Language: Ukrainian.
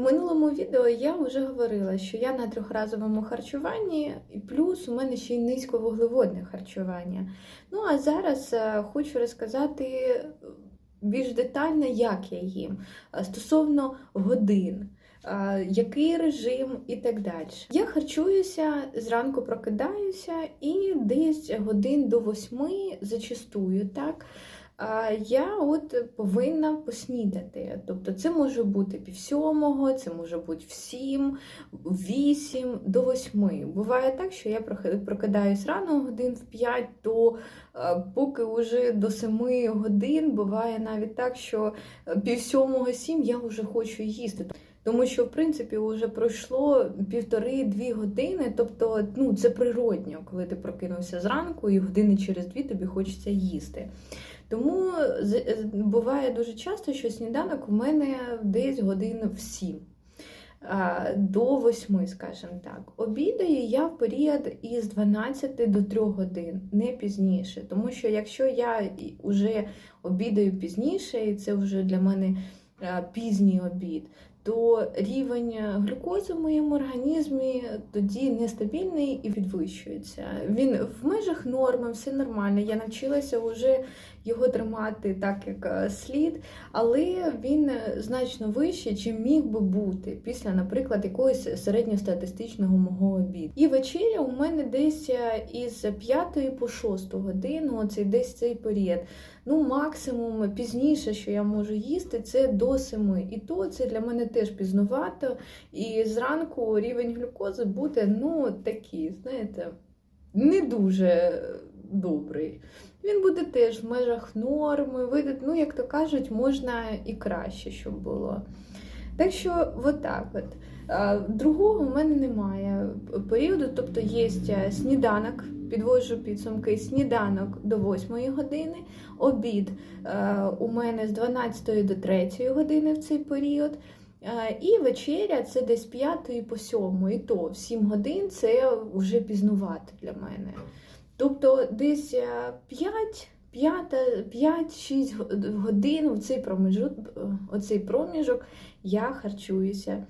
Минулому відео я вже говорила, що я на трьохразовому харчуванні, і плюс у мене ще й низьковуглеводне харчування. Ну а зараз е, хочу розказати більш детально, як я їм е, стосовно годин. е, Який режим і так далі. Я харчуюся, зранку прокидаюся і десь годин до восьми зачастую, так я от повинна поснідати. Тобто це може бути пів сьомого, це може бути в сім, вісім, до восьми. Буває так, що я прокидаюсь рано годин в п'ять, то е, поки вже до семи годин буває навіть так, що е, пів сьомого сім я вже хочу їсти. Тому що, в принципі, вже пройшло півтори-дві години, тобто ну, це природньо, коли ти прокинувся зранку і години через дві тобі хочеться їсти. Тому з- буває дуже часто, що сніданок у мене десь годин в сім. До восьми, скажімо так. Обідаю я в період із 12 до 3 годин, не пізніше. Тому що якщо я вже обідаю пізніше, і це вже для мене пізній обід, то рівень глюкози в моєму організмі тоді нестабільний і підвищується. Він в межах норми, все нормально. Я навчилася вже його тримати так, як е, слід, але він значно вищий, чим міг би бути після, наприклад, якогось середньостатистичного мого обіду. І вечеря у мене десь е, із 5 по 6 годину, оцей десь цей період. Ну, максимум пізніше, що я можу їсти, це до 7. І то це для мене теж пізнувато. І зранку рівень глюкози буде, ну, такий, знаєте, не дуже добрий. Він буде теж в межах норми, вийде, ну, як то кажуть, можна і краще, щоб було. Так що, отак от. Другого в мене немає періоду, тобто є сніданок, підводжу підсумки, сніданок до 8 години, обід е, у мене з 12 до 3 години в цей період. Е, І вечеря це десь 5 по 7, і то в 7 годин це вже пізнувати для мене. Тобто десь 5, 5-6 годин в цей проміжок, оцей проміжок я харчуюся.